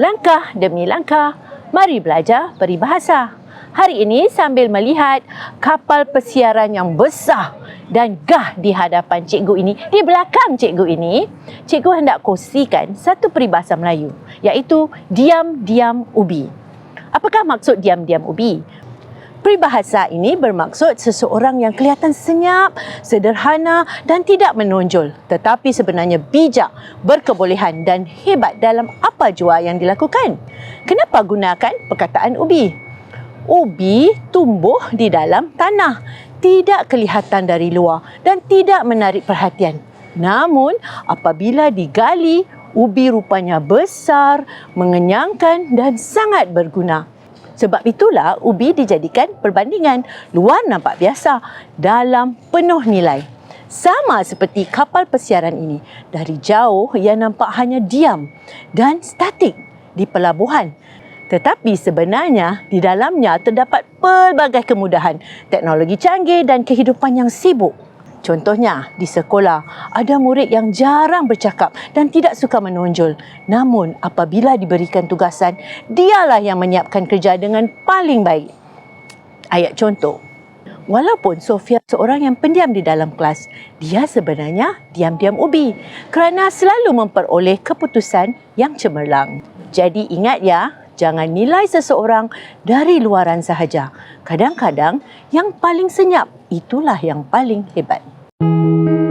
Langkah demi langkah, mari belajar peribahasa. Hari ini sambil melihat kapal pesiaran yang besar dan gah di hadapan cikgu ini, di belakang cikgu ini, cikgu hendak kongsikan satu peribahasa Melayu iaitu diam-diam ubi. Apakah maksud diam-diam ubi? Peribahasa ini bermaksud seseorang yang kelihatan senyap, sederhana dan tidak menonjol tetapi sebenarnya bijak, berkebolehan dan hebat dalam apa jua yang dilakukan. Kenapa gunakan perkataan ubi? Ubi tumbuh di dalam tanah, tidak kelihatan dari luar dan tidak menarik perhatian. Namun apabila digali, ubi rupanya besar, mengenyangkan dan sangat berguna. Sebab itulah ubi dijadikan perbandingan luar nampak biasa, dalam penuh nilai. Sama seperti kapal pesiaran ini, dari jauh ia nampak hanya diam dan statik di pelabuhan. Tetapi sebenarnya di dalamnya terdapat pelbagai kemudahan, teknologi canggih dan kehidupan yang sibuk. Contohnya, di sekolah ada murid yang jarang bercakap dan tidak suka menonjol. Namun, apabila diberikan tugasan, dialah yang menyiapkan kerja dengan paling baik. Ayat contoh. Walaupun Sofia seorang yang pendiam di dalam kelas, dia sebenarnya diam-diam ubi kerana selalu memperoleh keputusan yang cemerlang. Jadi ingat ya, jangan nilai seseorang dari luaran sahaja. Kadang-kadang yang paling senyap itulah yang paling hebat. Thank you.